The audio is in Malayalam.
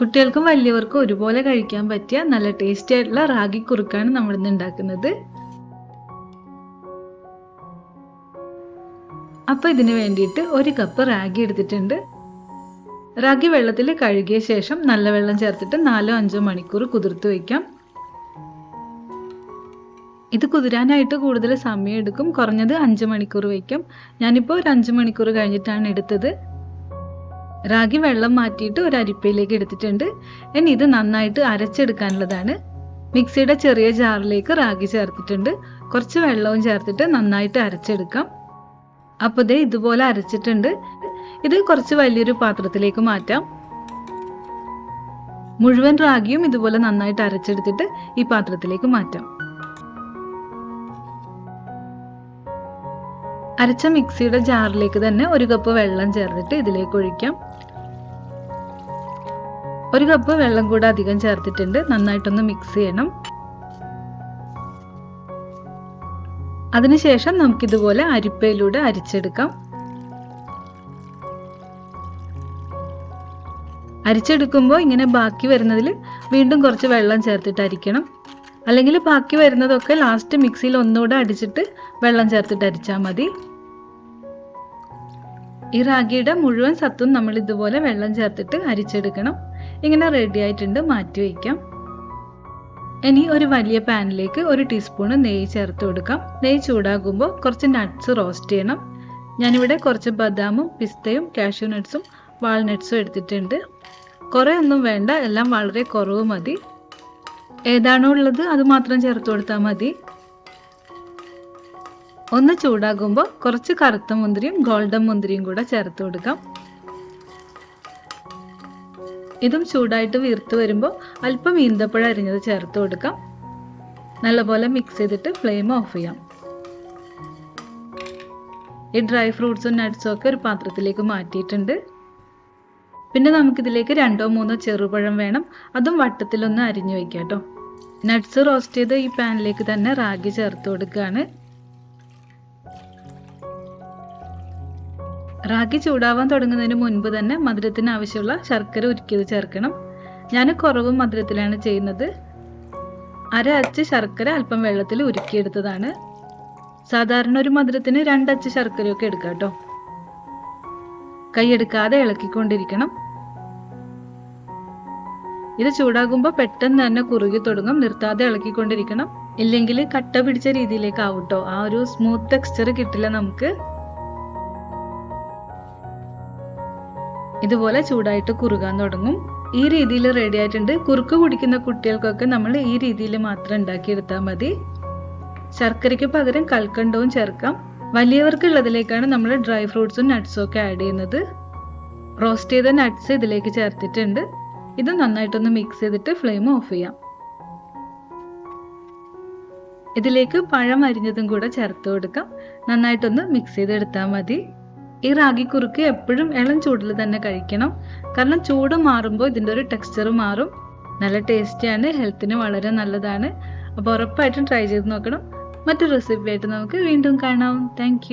കുട്ടികൾക്കും വലിയവർക്കും ഒരുപോലെ കഴിക്കാൻ പറ്റിയ നല്ല ടേസ്റ്റി ആയിട്ടുള്ള റാഗി കുറുക്കാണ് നമ്മൾ ഇന്ന് ഉണ്ടാക്കുന്നത്. അപ്പൊ ഇതിന് വേണ്ടിയിട്ട് ഒരു കപ്പ് റാഗി എടുത്തിട്ടുണ്ട്. റാഗി വെള്ളത്തിൽ കഴുകിയ ശേഷം നല്ല വെള്ളം ചേർത്തിട്ട് നാലോ അഞ്ചോ മണിക്കൂർ കുതിർത്ത് വയ്ക്കാം ഇത് കുതിരാനായിട്ട് കൂടുതൽ സമയം എടുക്കും കുറഞ്ഞത് അഞ്ച് മണിക്കൂർ വയ്ക്കും. ഞാനിപ്പോൾ ഒരു അഞ്ച് മണിക്കൂർ കഴിഞ്ഞിട്ടാണ് എടുത്തത്. റാഗി വെള്ളം മാറ്റിയിട്ട് ഒരു അരിപ്പയിലേക്ക് എടുത്തിട്ടുണ്ട്. ഇനി ഇത് നന്നായിട്ട് അരച്ചെടുക്കാനുള്ളതാണ്. മിക്സിയുടെ ചെറിയ ജാറിലേക്ക് റാഗി ചേർത്തിട്ടുണ്ട്. കുറച്ച് വെള്ളവും ചേർത്തിട്ട് നന്നായിട്ട് അരച്ചെടുക്കാം. അപ്പോൾ ദേ ഇതുപോലെ അരച്ചിട്ടുണ്ട്. ഇത് കുറച്ച് വലിയൊരു പാത്രത്തിലേക്ക് മാറ്റാം. മുഴുവൻ റാഗിയും ഇതുപോലെ നന്നായിട്ട് അരച്ചെടുത്തിട്ട് ഈ പാത്രത്തിലേക്ക് മാറ്റാം. അരച്ച മിക്സിയുടെ ജാറിലേക്ക് തന്നെ ഒരു കപ്പ് വെള്ളം ചേർത്തിട്ട് ഇതിലേക്ക് ഒഴിക്കാം. ഒരു കപ്പ് വെള്ളം കൂടെ അധികം ചേർത്തിട്ടുണ്ട്. നന്നായിട്ടൊന്ന് മിക്സ് ചെയ്യണം. അതിനുശേഷം നമുക്കിതുപോലെ അരിപ്പയിലൂടെ അരിച്ചെടുക്കാം. അരിച്ചെടുക്കുമ്പോൾ ഇങ്ങനെ ബാക്കി വരുന്നതിൽ വീണ്ടും കുറച്ച് വെള്ളം ചേർത്തിട്ട് അരിക്കണം. അല്ലെങ്കിൽ ബാക്കി വരുന്നതൊക്കെ ലാസ്റ്റ് മിക്സിയിൽ ഒന്നുകൂടെ അടിച്ചിട്ട് വെള്ളം ചേർത്തിട്ട് അരിച്ചാൽ മതി. ഈ റാഗിയുടെ മുഴുവൻ സത്തും നമ്മൾ ഇതുപോലെ വെള്ളം ചേർത്തിട്ട് അരിച്ചെടുക്കണം. ഇങ്ങനെ റെഡി ആയിട്ടുണ്ട് മാറ്റി വയ്ക്കാം. ഇനി ഒരു വലിയ പാനിലേക്ക് ഒരു ടീസ്പൂൺ നെയ്യ് ചേർത്ത് കൊടുക്കാം. നെയ്യ് ചൂടാകുമ്പോൾ കുറച്ച് നട്ട്സ് റോസ്റ്റ് ചെയ്യണം. ഞാനിവിടെ കുറച്ച് ബദാമും പിസ്തയും കാഷ്യൂ നട്ട്സും വാൾനട്ട്സും എടുത്തിട്ടുണ്ട്. കുറേ ഒന്നും വേണ്ട എല്ലാം വളരെ കുറവ് മതി. ഏതാണോ ഉള്ളത് അത് മാത്രം ചേർത്ത് കൊടുത്താൽ മതി. ഒന്ന് ചൂടാകുമ്പോൾ കുറച്ച് കറുത്ത മുന്തിരിയും ഗോൾഡൻ മുന്തിരിയും കൂടെ ചേർത്ത് കൊടുക്കാം. ഇതും ചൂടായിട്ട് വീർത്ത് വരുമ്പോൾ അല്പം ഈന്തപ്പഴം അരിഞ്ഞത് ചേർത്ത് കൊടുക്കാം. നല്ലപോലെ മിക്സ് ചെയ്തിട്ട് ഫ്ലെയിം ഓഫ് ചെയ്യാം. ഈ ഡ്രൈ ഫ്രൂട്ട്സും നട്ട്സും ഒക്കെ ഒരു പാത്രത്തിലേക്ക് മാറ്റിയിട്ടുണ്ട്. പിന്നെ നമുക്കിതിലേക്ക് രണ്ടോ മൂന്നോ ചെറുപഴം വേണം. അതും വട്ടത്തിലൊന്ന് അരിഞ്ഞു വെക്കാം കേട്ടോ. നട്ട്സ് റോസ്റ്റ് ചെയ്ത് ഈ പാനിലേക്ക് തന്നെ റാഗി ചേർത്ത് കൊടുക്കുകയാണ്. റാഗി ചൂടാവാൻ തുടങ്ങുന്നതിന് മുൻപ് തന്നെ മധുരത്തിന് ആവശ്യമുള്ള ശർക്കര ഉരുക്കിയത് ചേർക്കണം. ഞാൻ കുറവും മധുരത്തിലാണ് ചെയ്യുന്നത്. അര അച്ച് ശർക്കര അല്പം വെള്ളത്തിൽ ഉരുക്കിയെടുത്തതാണ്. സാധാരണ ഒരു മധുരത്തിന് രണ്ടച്ച് ശർക്കരയൊക്കെ എടുക്കാം കേട്ടോ. കൈയെടുക്കാതെ ഇളക്കിക്കൊണ്ടിരിക്കണം. ഇത് ചൂടാകുമ്പോൾ പെട്ടെന്ന് തന്നെ കുറുകി തുടങ്ങും. നിർത്താതെ ഇളക്കിക്കൊണ്ടിരിക്കണം. ഇല്ലെങ്കിൽ കട്ട പിടിച്ച രീതിയിലേക്ക് കേട്ടോ. ആ ഒരു സ്മൂത്ത് ടെക്സ്ചർ കിട്ടില്ല നമുക്ക്. ഇതുപോലെ ചൂടായിട്ട് കുറുകാൻ തുടങ്ങും. ഈ രീതിയിൽ റെഡി ആയിട്ടുണ്ട്. കുറുക്ക് കുടിക്കുന്ന കുട്ടികൾക്കൊക്കെ നമ്മൾ ഈ രീതിയിൽ മാത്രം ഉണ്ടാക്കിയെടുത്താൽ മതി. ശർക്കരയ്ക്ക് പകരം കൽക്കണ്ടവും ചേർക്കാം. വലിയവർക്കുള്ളതിലേക്കാണ് നമ്മൾ ഡ്രൈ ഫ്രൂട്ട്സും നട്ട്സും ഒക്കെ ആഡ് ചെയ്യുന്നത്. റോസ്റ്റ് ചെയ്ത നട്ട്സ് ഇതിലേക്ക് ചേർത്തിട്ടുണ്ട്. ഇത് നന്നായിട്ടൊന്ന് മിക്സ് ചെയ്തിട്ട് ഫ്ലെയിം ഓഫ് ചെയ്യാം. ഇതിലേക്ക് പഴം അരിഞ്ഞതും കൂടെ ചേർത്ത് കൊടുക്കാം. നന്നായിട്ടൊന്ന് മിക്സ് ചെയ്തെടുത്താൽ മതി. ഈ റാഗി കുറുക്ക് എപ്പോഴും ഇളം ചൂടിൽ തന്നെ കഴിക്കണം. കാരണം ചൂട് മാറുമ്പോൾ ഇതിന്റെ ഒരു ടെക്സ്ചർ മാറും. നല്ല ടേസ്റ്റിയാണ് ഹെൽത്തിന് വളരെ നല്ലതാണ്. അപ്പോൾ ഉറപ്പായിട്ടും ട്രൈ ചെയ്ത് നോക്കണം. മറ്റൊരു റെസിപ്പി ആയിട്ട് നമുക്ക് വീണ്ടും കാണാം. താങ്ക്